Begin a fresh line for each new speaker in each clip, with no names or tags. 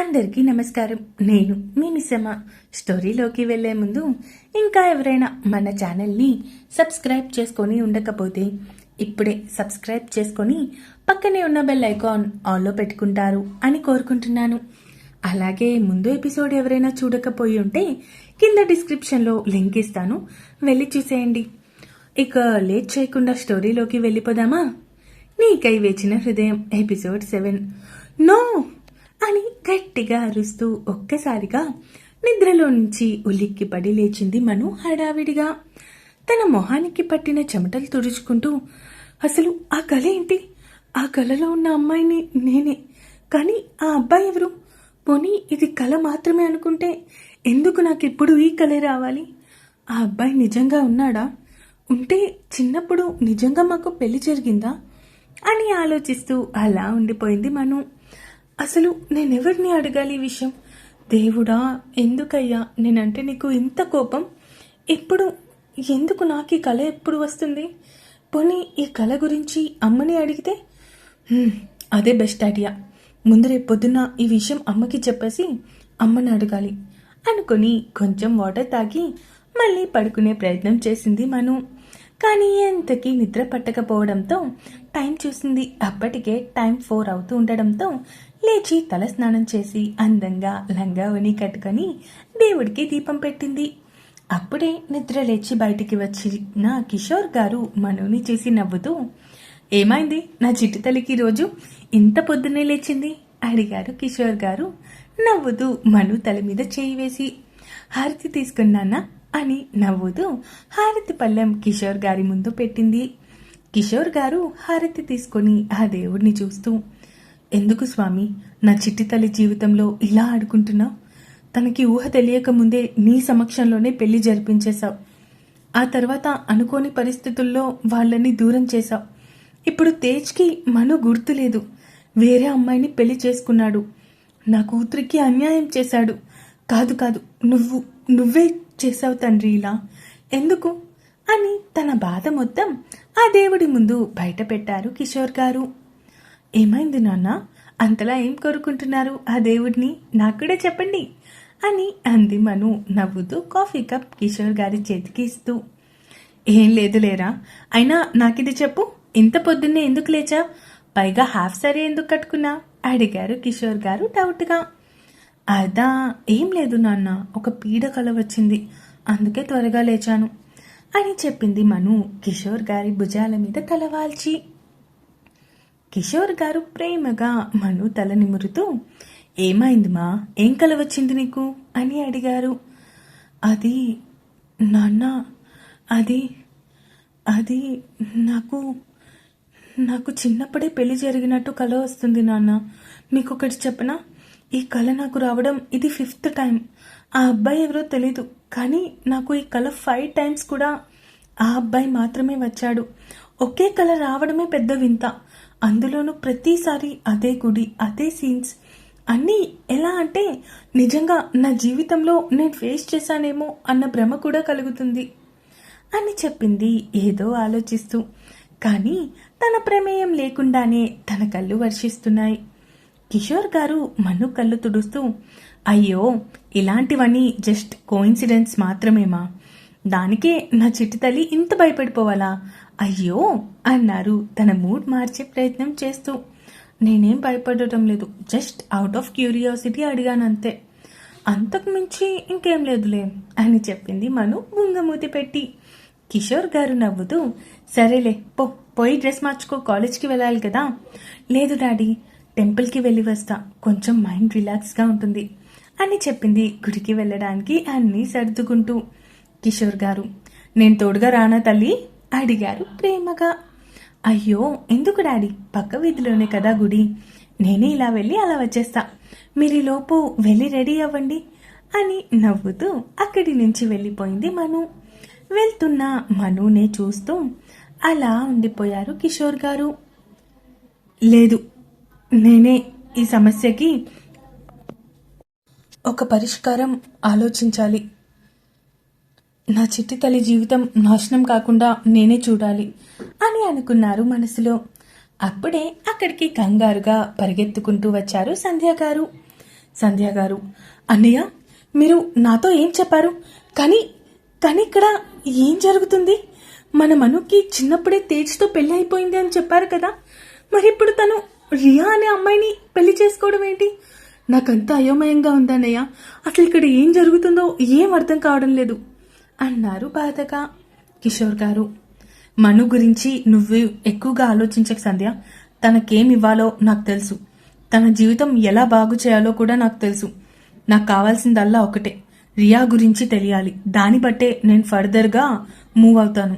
అందరికీ నమస్కారం నేను మీ మిసమ్మ స్టోరీలోకి వెళ్లే ముందు ఇంకా ఎవరైనా మన ఛానల్ని సబ్స్క్రైబ్ చేసుకొని ఉండకపోతే ఇప్పుడే సబ్స్క్రైబ్ చేసుకొని పక్కనే ఉన్న బెల్ ఐకాన్ ఆన్లో పెట్టుకుంటారు అని కోరుకుంటున్నాను అలాగే ముందు ఎపిసోడ్ ఎవరైనా చూడకపోయి ఉంటే కింద డిస్క్రిప్షన్లో లింక్ ఇస్తాను వెళ్ళి చూసేయండి ఇక లేట్ చేయకుండా స్టోరీలోకి వెళ్ళిపోదామా నీకై వేచిన హృదయం ఎపిసోడ్ సెవెన్ నో అని గట్టిగా అరుస్తూ ఒక్కసారిగా నిద్రలో నుంచి ఉలిక్కి పడి లేచింది మను హడావిడిగా తన మొహానికి పట్టిన చెమటలు తుడుచుకుంటూ అసలు ఆ కళ ఏంటి ఆ కళలో ఉన్న అమ్మాయిని నేనే కానీ ఆ అబ్బాయి ఎవరు పోనీ ఇది కళ మాత్రమే అనుకుంటే ఎందుకు నాకు ఇప్పుడు ఈ కళ రావాలి ఆ అబ్బాయి నిజంగా ఉన్నాడా ఉంటే చిన్నప్పుడు నిజంగా మాకు పెళ్లి జరిగిందా అని ఆలోచిస్తూ అలా ఉండిపోయింది మను అసలు నేనెవరిని అడగాలి ఈ విషయం దేవుడా ఎందుకయ్యా నేనంటే నీకు ఇంత కోపం ఎప్పుడు ఎందుకు నాకు ఈ కళ ఎప్పుడు వస్తుంది పోనీ ఈ కళ గురించి అమ్మని అడిగితే అదే బెస్ట్ ఐడియా ముందు రేపు పొద్దున్న ఈ విషయం అమ్మకి చెప్పేసి అమ్మని అడగాలి అనుకుని కొంచెం వాటర్ తాగి మళ్ళీ పడుకునే ప్రయత్నం చేసింది మను కానీ ఎంతకీ నిద్ర పట్టకపోవడంతో టైం చూసింది అప్పటికే టైం ఫోర్ అవుతూ ఉండడంతో లేచి తలస్నానం చేసి అందంగా లంగా ఉని కట్టుకొని దేవుడికి దీపం పెట్టింది అప్పుడే నిద్ర లేచి బయటికి వచ్చిన కిషోర్ గారు మనుని చేసి నవ్వుతూ ఏమైంది నా చిట్టు తల్లికి రోజు ఇంత పొద్దునే లేచింది అడిగారు కిషోర్ గారు నవ్వుతూ మను తల మీద చేయి వేసి హారతి తీసుకున్నానా అని నవ్వుతూ హారతి పళ్ళెం కిషోర్ గారి ముందు పెట్టింది కిషోర్ గారు హారతి తీసుకొని ఆ దేవుడిని చూస్తూ ఎందుకు స్వామి నా చిట్టి తల్లి జీవితంలో ఇలా ఆడుకుంటున్నావు తనకి ఊహ తెలియక ముందే నీ సమక్షంలోనే పెళ్లి జరిపించేశావు ఆ తర్వాత అనుకోని పరిస్థితుల్లో వాళ్ళని దూరం చేశావు ఇప్పుడు తేజ్కి మను గుర్తులేదు వేరే అమ్మాయిని పెళ్లి చేసుకున్నాడు నా కూతురికి అన్యాయం చేశాడు కాదు కాదు నువ్వు నువ్వే చేశావు తండ్రి ఇలా ఎందుకు అని తన బాధ మొత్తం ఆ దేవుడి ముందు బయట పెట్టారు కిషోర్ గారు ఏమైంది నాన్న అంతలా ఏం కోరుకుంటున్నారు ఆ దేవుడిని నాకు కూడా చెప్పండి అని అంది మను నవ్వుతూ కాఫీ కప్ కిషోర్ గారి చేతికి ఇస్తూ ఏం లేదు లేరా అయినా నాకిది చెప్పు ఇంత పొద్దున్నే ఎందుకు లేచా పైగా హాఫ్ సారీ ఎందుకు కట్టుకున్నా అడిగారు కిషోర్ గారు డౌట్గా అదా ఏం లేదు నాన్న ఒక పీడ కల వచ్చింది అందుకే త్వరగా లేచాను అని చెప్పింది మను కిషోర్ గారి భుజాల మీద తలవాల్చి కిషోర్ గారు ప్రేమగా మను తల నిమురుతూ ఏమైంది మా ఏం కలవచ్చింది నీకు అని అడిగారు అది నాన్న అది అది నాకు నాకు చిన్నప్పుడే పెళ్లి జరిగినట్టు కళ వస్తుంది నాన్న మీకు ఒకటి చెప్పనా ఈ కళ నాకు రావడం ఇది ఫిఫ్త్ టైం ఆ అబ్బాయి ఎవరో తెలీదు కానీ నాకు ఈ కళ ఫైవ్ టైమ్స్ కూడా ఆ అబ్బాయి మాత్రమే వచ్చాడు ఒకే కళ రావడమే పెద్ద వింత అందులోనూ ప్రతిసారి అదే గుడి అదే సీన్స్ అన్నీ ఎలా అంటే నిజంగా నా జీవితంలో నేను ఫేస్ చేశానేమో అన్న భ్రమ కూడా కలుగుతుంది అని చెప్పింది ఏదో ఆలోచిస్తూ కానీ తన ప్రమేయం లేకుండానే తన కళ్ళు వర్షిస్తున్నాయి కిషోర్ గారు మను కళ్ళు తుడుస్తూ అయ్యో ఇలాంటివన్నీ జస్ట్ కోయిన్సిడెన్స్ మాత్రమేమా దానికే నా చిట్టి తల్లి ఇంత భయపడిపోవాలా అయ్యో అన్నారు తన మూడ్ మార్చే ప్రయత్నం చేస్తూ నేనేం భయపడటం లేదు జస్ట్ అవుట్ ఆఫ్ క్యూరియాసిటీ అడిగాను అంతే అంతకు మించి ఇంకేం లేదులే అని చెప్పింది మను బుంగమూతి పెట్టి కిషోర్ గారు నవ్వుతూ సరేలే పో పోయి డ్రెస్ మార్చుకో కాలేజ్కి వెళ్ళాలి కదా లేదు డాడీ టెంపుల్కి వెళ్ళి వస్తా కొంచెం మైండ్ రిలాక్స్గా ఉంటుంది అని చెప్పింది గుడికి వెళ్ళడానికి అన్నీ సర్దుకుంటూ కిషోర్ గారు నేను తోడుగా రానా తల్లి అడిగారు ప్రేమగా అయ్యో ఎందుకు డాడీ పక్క వీధిలోనే కదా గుడి నేనే ఇలా వెళ్ళి అలా వచ్చేస్తా మీరిలోపు వెళ్ళి రెడీ అవ్వండి అని నవ్వుతూ అక్కడి నుంచి వెళ్ళిపోయింది మను వెళ్తున్న మనునే చూస్తూ అలా ఉండిపోయారు కిషోర్ గారు లేదు నేనే ఈ సమస్యకి ఒక పరిష్కారం ఆలోచించాలి నా చిట్టి తల్లి జీవితం నాశనం కాకుండా నేనే చూడాలి అని అనుకున్నారు మనసులో అప్పుడే అక్కడికి కంగారుగా పరిగెత్తుకుంటూ వచ్చారు సంధ్య గారు సంధ్య గారు అన్నయ్య మీరు నాతో ఏం చెప్పారు కానీ కానీ ఇక్కడ ఏం జరుగుతుంది మన మనుకి చిన్నప్పుడే తేజ్తో పెళ్ళి అయిపోయింది అని చెప్పారు కదా మరి ఇప్పుడు తను రియా అనే అమ్మాయిని పెళ్లి చేసుకోవడం ఏంటి నాకంతా అయోమయంగా ఉందన్నయ్య అసలు ఇక్కడ ఏం జరుగుతుందో ఏం అర్థం కావడం లేదు అన్నారు బాధగా కిషోర్ గారు మను గురించి నువ్వు ఎక్కువగా ఆలోచించక సంధ్య తనకేమివ్వాలో నాకు తెలుసు తన జీవితం ఎలా బాగు చేయాలో కూడా నాకు తెలుసు నాకు కావాల్సిందల్లా ఒకటే రియా గురించి తెలియాలి దాన్ని బట్టే నేను ఫర్దర్గా మూవ్ అవుతాను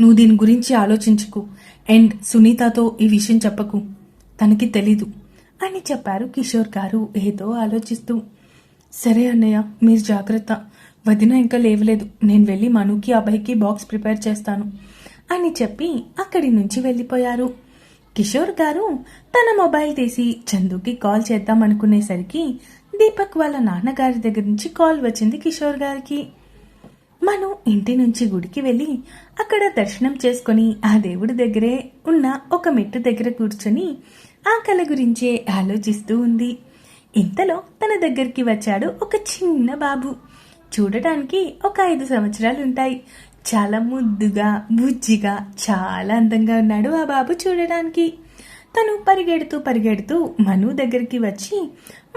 నువ్వు దీని గురించి ఆలోచించుకు అండ్ సునీతతో ఈ విషయం చెప్పకు తనకి తెలీదు అని చెప్పారు కిషోర్ గారు ఏదో ఆలోచిస్తూ సరే అన్నయ్య మీరు జాగ్రత్త వదిన ఇంకా లేవలేదు నేను వెళ్ళి మనుకి అభయ్కి బాక్స్ ప్రిపేర్ చేస్తాను అని చెప్పి అక్కడి నుంచి వెళ్ళిపోయారు కిషోర్ గారు తన మొబైల్ తీసి చందుకి కాల్ చేద్దాం అనుకునేసరికి దీపక్ వాళ్ళ నాన్నగారి దగ్గర నుంచి కాల్ వచ్చింది కిషోర్ గారికి మను ఇంటి నుంచి గుడికి వెళ్ళి అక్కడ దర్శనం చేసుకుని ఆ దేవుడి దగ్గరే ఉన్న ఒక మెట్టు దగ్గర కూర్చొని ఆ కల గురించే ఆలోచిస్తూ ఉంది ఇంతలో తన దగ్గరికి వచ్చాడు ఒక చిన్న బాబు చూడటానికి ఒక ఐదు సంవత్సరాలు ఉంటాయి చాలా ముద్దుగా బుజ్జిగా చాలా అందంగా ఉన్నాడు ఆ బాబు చూడడానికి తను పరిగెడుతూ పరిగెడుతూ మను దగ్గరికి వచ్చి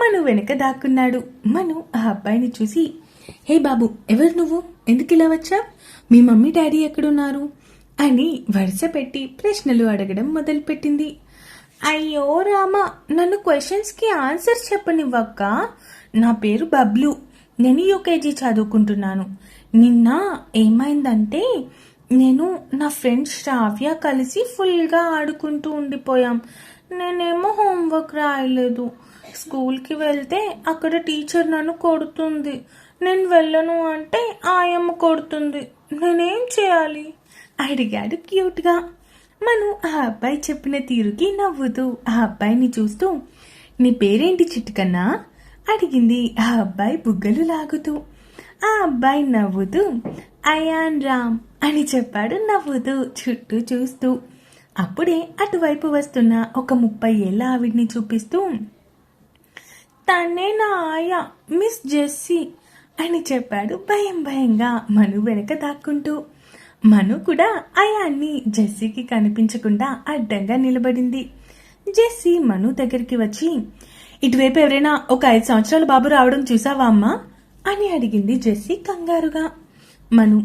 మను వెనక దాక్కున్నాడు మను ఆ అబ్బాయిని చూసి హే బాబు ఎవరు నువ్వు ఎందుకు ఇలా వచ్చా మీ మమ్మీ డాడీ ఎక్కడున్నారు అని వరుస పెట్టి ప్రశ్నలు అడగడం మొదలుపెట్టింది అయ్యో రామా నన్ను క్వశ్చన్స్కి ఆన్సర్స్ చెప్పనివ్వక్క నా పేరు బబ్లు నేను యూకేజీ చదువుకుంటున్నాను నిన్న ఏమైందంటే నేను నా ఫ్రెండ్ శ్రావ్య కలిసి ఫుల్గా ఆడుకుంటూ ఉండిపోయాం నేనేమో హోంవర్క్ రాయలేదు స్కూల్కి వెళ్తే అక్కడ టీచర్ నన్ను కొడుతుంది నేను వెళ్ళను అంటే ఆయమ్మ కొడుతుంది నేనేం చేయాలి అడిగాడు క్యూట్గా మనం ఆ అబ్బాయి చెప్పిన తీరుకి నవ్వుతూ ఆ అబ్బాయిని చూస్తూ నీ పేరేంటి చిట్కన్నా అడిగింది ఆ అబ్బాయి బుగ్గలు లాగుతూ ఆ అబ్బాయి నవ్వుతూ అయాన్ రామ్ అని చెప్పాడు నవ్వుతూ చుట్టూ చూస్తూ అప్పుడే అటువైపు వస్తున్న ఒక ముప్పై ఏళ్ళ ఆవిడ్ని చూపిస్తూ తనే నా ఆయా మిస్ జెస్సీ అని చెప్పాడు భయం భయంగా మను వెనక దాక్కుంటూ మను కూడా అయాన్ని జెస్సీకి కనిపించకుండా అడ్డంగా నిలబడింది జెస్సీ మను దగ్గరికి వచ్చి ఇటువైపు ఎవరైనా ఒక ఐదు సంవత్సరాలు బాబు రావడం చూసావా అమ్మా అని అడిగింది జెస్సీ కంగారుగా మను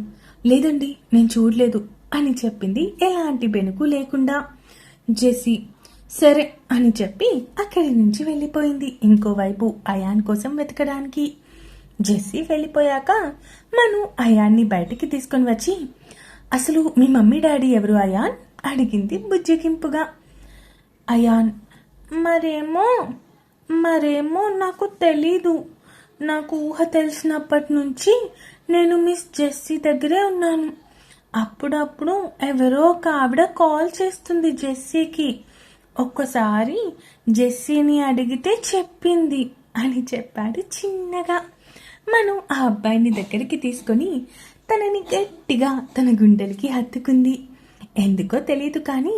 లేదండి నేను చూడలేదు అని చెప్పింది ఎలాంటి బెనుకు లేకుండా జెస్సీ సరే అని చెప్పి అక్కడి నుంచి వెళ్ళిపోయింది ఇంకోవైపు అయాన్ కోసం వెతకడానికి జెస్సీ వెళ్ళిపోయాక మను అయాన్ని బయటికి తీసుకొని వచ్చి అసలు మీ మమ్మీ డాడీ ఎవరు అయాన్ అడిగింది బుజ్జగింపుగా అయాన్ మరేమో మరేమో నాకు తెలీదు నాకు ఊహ తెలిసినప్పటి నుంచి నేను మిస్ జెస్సీ దగ్గరే ఉన్నాను అప్పుడప్పుడు ఎవరో ఒక ఆవిడ కాల్ చేస్తుంది జెస్సీకి ఒక్కసారి జెస్సీని అడిగితే చెప్పింది అని చెప్పాడు చిన్నగా మనం ఆ అబ్బాయిని దగ్గరికి తీసుకొని తనని గట్టిగా తన గుండెలకి హత్తుకుంది ఎందుకో తెలియదు కానీ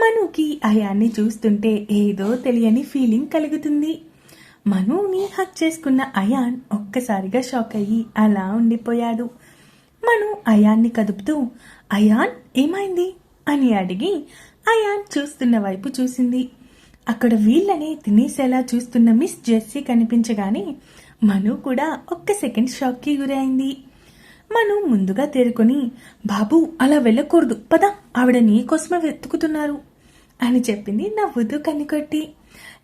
మనుకి అయాన్ని చూస్తుంటే ఏదో తెలియని ఫీలింగ్ కలుగుతుంది మనుని హక్ చేసుకున్న అయాన్ ఒక్కసారిగా షాక్ అయ్యి అలా ఉండిపోయాడు మను అయాన్ని కదుపుతూ అయాన్ ఏమైంది అని అడిగి అయాన్ చూస్తున్న వైపు చూసింది అక్కడ వీళ్ళని తినేసేలా చూస్తున్న మిస్ జెస్సీ కనిపించగానే మను కూడా ఒక్క సెకండ్ షాక్కి గురైంది మను ముందుగా తేరుకొని బాబు అలా వెళ్ళకూడదు పద ఆవిడ నీకోసమే వెతుకుతున్నారు అని చెప్పింది నవ్వుతూ కనికొట్టి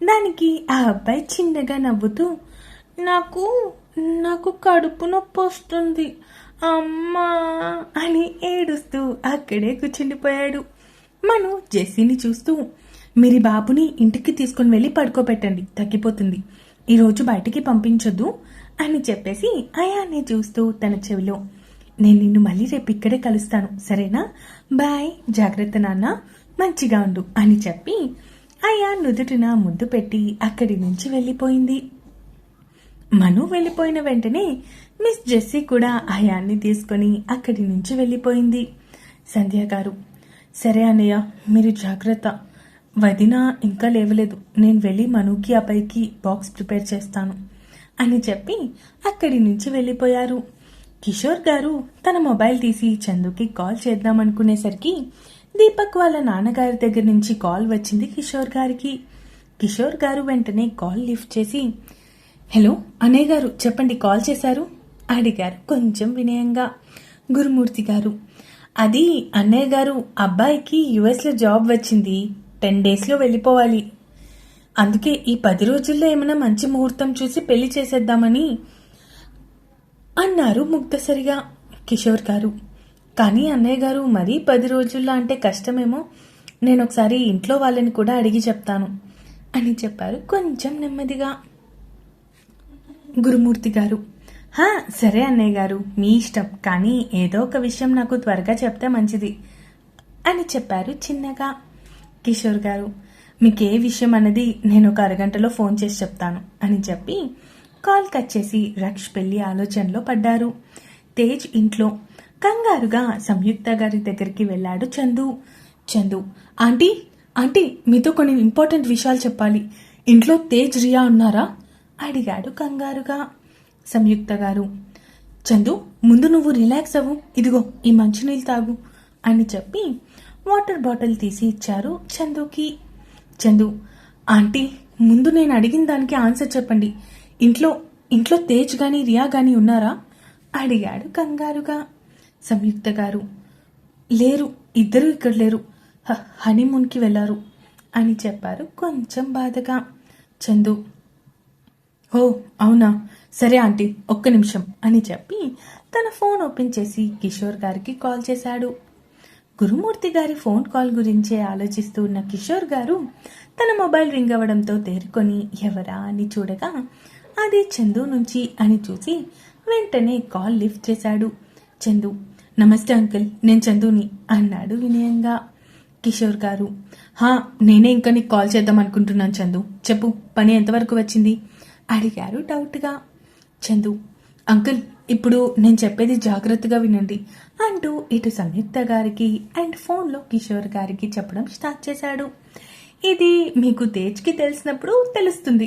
దానికి ఆ అబ్బాయి చిన్నగా నవ్వుతూ నాకు నాకు కడుపు నొప్పి వస్తుంది అమ్మా అని ఏడుస్తూ అక్కడే కూర్చుండిపోయాడు మను జెస్సీని చూస్తూ మీరు బాబుని ఇంటికి తీసుకుని వెళ్ళి పడుకోబెట్టండి తగ్గిపోతుంది ఈరోజు బయటికి పంపించొద్దు అని చెప్పేసి అయాన్ని చూస్తూ తన చెవిలో నేను నిన్ను మళ్ళీ రేపు ఇక్కడే కలుస్తాను సరేనా బాయ్ జాగ్రత్త నాన్న మంచిగా ఉండు అని చెప్పి అయ్యా నుదుటిన ముద్దు పెట్టి అక్కడి నుంచి వెళ్ళిపోయింది మను వెళ్ళిపోయిన వెంటనే మిస్ జెస్సీ కూడా అయాన్ని తీసుకొని అక్కడి నుంచి వెళ్ళిపోయింది సంధ్య గారు సరే అన్నయ్య మీరు జాగ్రత్త వదిన ఇంకా లేవలేదు నేను వెళ్ళి మనుకి అబ్బాయికి బాక్స్ ప్రిపేర్ చేస్తాను అని చెప్పి అక్కడి నుంచి వెళ్ళిపోయారు కిషోర్ గారు తన మొబైల్ తీసి చందుకి కాల్ చేద్దామనుకునేసరికి దీపక్ వాళ్ళ నాన్నగారి దగ్గర నుంచి కాల్ వచ్చింది కిషోర్ గారికి కిషోర్ గారు వెంటనే కాల్ లిఫ్ట్ చేసి హలో అనే గారు చెప్పండి కాల్ చేశారు అడిగారు కొంచెం వినయంగా గురుమూర్తి గారు అది అన్నయ్య గారు అబ్బాయికి యుఎస్లో జాబ్ వచ్చింది టెన్ డేస్లో వెళ్ళిపోవాలి అందుకే ఈ పది రోజుల్లో ఏమైనా మంచి ముహూర్తం చూసి పెళ్లి చేసేద్దామని అన్నారు ముగ్ధసరిగా కిషోర్ గారు కానీ అన్నయ్య గారు మరీ పది రోజుల్లో అంటే కష్టమేమో నేను ఒకసారి ఇంట్లో వాళ్ళని కూడా అడిగి చెప్తాను అని చెప్పారు కొంచెం నెమ్మదిగా గురుమూర్తి గారు హా సరే అన్నయ్య గారు మీ ఇష్టం కానీ ఏదో ఒక విషయం నాకు త్వరగా చెప్తే మంచిది అని చెప్పారు చిన్నగా కిషోర్ గారు మీకు ఏ విషయం అన్నది నేను ఒక అరగంటలో ఫోన్ చేసి చెప్తాను అని చెప్పి కాల్ కట్ చేసి రక్ష్ పెళ్లి ఆలోచనలో పడ్డారు తేజ్ ఇంట్లో కంగారుగా సంయుక్త గారి దగ్గరికి వెళ్ళాడు చందు చందు ఆంటీ ఆంటీ మీతో కొన్ని ఇంపార్టెంట్ విషయాలు చెప్పాలి ఇంట్లో తేజ్ రియా ఉన్నారా అడిగాడు కంగారుగా సంయుక్త గారు చందు ముందు నువ్వు రిలాక్స్ అవ్వు ఇదిగో ఈ మంచినీళ్ళు తాగు అని చెప్పి వాటర్ బాటిల్ తీసి ఇచ్చారు చందుకి చందు ఆంటీ ముందు నేను అడిగిన దానికి ఆన్సర్ చెప్పండి ఇంట్లో ఇంట్లో తేజ్ గాని రియా గాని ఉన్నారా అడిగాడు కంగారుగా సంయుక్త గారు లేరు ఇద్దరు ఇక్కడ లేరు హనీమూన్కి వెళ్ళారు అని చెప్పారు కొంచెం బాధగా చందు ఓ అవునా సరే ఆంటీ ఒక్క నిమిషం అని చెప్పి తన ఫోన్ ఓపెన్ చేసి కిషోర్ గారికి కాల్ చేశాడు గురుమూర్తి గారి ఫోన్ కాల్ గురించే ఆలోచిస్తూ ఉన్న కిషోర్ గారు తన మొబైల్ రింగ్ అవ్వడంతో తేరుకొని ఎవరా అని చూడగా అది చందు నుంచి అని చూసి వెంటనే కాల్ లిఫ్ట్ చేశాడు చందు నమస్తే అంకుల్ నేను చందుని అన్నాడు వినయంగా కిషోర్ గారు హా నేనే ఇంకా నీకు కాల్ చేద్దాం అనుకుంటున్నాను చందు చెప్పు పని ఎంతవరకు వచ్చింది అడిగారు డౌట్గా చందు అంకుల్ ఇప్పుడు నేను చెప్పేది జాగ్రత్తగా వినండి అంటూ ఇటు సంయుక్త గారికి అండ్ ఫోన్లో కిషోర్ గారికి చెప్పడం స్టార్ట్ చేశాడు ఇది మీకు తేజ్కి తెలిసినప్పుడు తెలుస్తుంది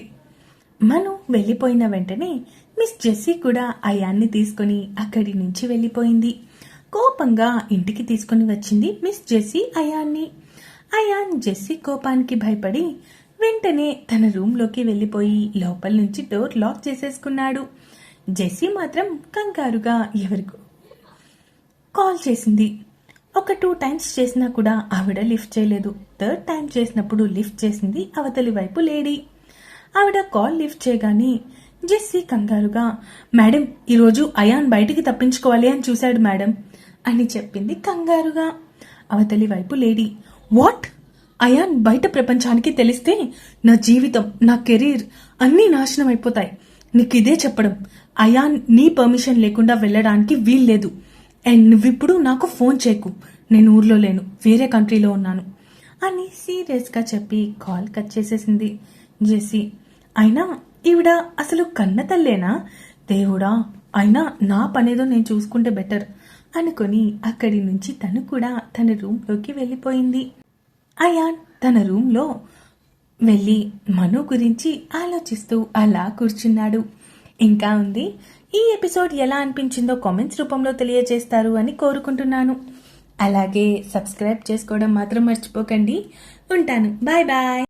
మను వెళ్ళిపోయిన వెంటనే మిస్ జెస్సీ కూడా ఆ యాన్ని తీసుకుని అక్కడి నుంచి వెళ్ళిపోయింది కోపంగా ఇంటికి తీసుకుని వచ్చింది మిస్ జెస్సీ అయాన్ని అయాన్ జెస్సీ కోపానికి భయపడి వెంటనే తన రూమ్లోకి వెళ్ళిపోయి లోపల నుంచి డోర్ లాక్ చేసేసుకున్నాడు జెస్సీ మాత్రం కంగారుగా ఎవరికి కాల్ చేసింది ఒక టూ టైమ్స్ చేసినా కూడా ఆవిడ లిఫ్ట్ చేయలేదు థర్డ్ టైం చేసినప్పుడు లిఫ్ట్ చేసింది అవతలి వైపు లేడీ ఆవిడ కాల్ లిఫ్ట్ చేయగానే జెస్సీ కంగారుగా మేడం ఈరోజు అయాన్ బయటికి తప్పించుకోవాలి అని చూశాడు మేడం అని చెప్పింది కంగారుగా అవతలి వైపు లేడీ వాట్ అయాన్ బయట ప్రపంచానికి తెలిస్తే నా జీవితం నా కెరీర్ అన్నీ నాశనం అయిపోతాయి నీకు ఇదే చెప్పడం అయాన్ నీ పర్మిషన్ లేకుండా వెళ్ళడానికి వీల్లేదు అండ్ నువ్విప్పుడు నాకు ఫోన్ చేయకు నేను ఊర్లో లేను వేరే కంట్రీలో ఉన్నాను అని సీరియస్గా చెప్పి కాల్ కట్ చేసేసింది జెస్సీ అయినా ఈవిడ అసలు కన్న తల్లేనా దేవుడా అయినా నా పనేదో నేను చూసుకుంటే బెటర్ అనుకుని అక్కడి నుంచి తను కూడా తన రూమ్లోకి వెళ్ళిపోయింది అయాన్ తన రూమ్లో వెళ్ళి మను గురించి ఆలోచిస్తూ అలా కూర్చున్నాడు ఇంకా ఉంది ఈ ఎపిసోడ్ ఎలా అనిపించిందో కామెంట్స్ రూపంలో తెలియజేస్తారు అని కోరుకుంటున్నాను అలాగే సబ్స్క్రైబ్ చేసుకోవడం మాత్రం మర్చిపోకండి ఉంటాను బాయ్ బాయ్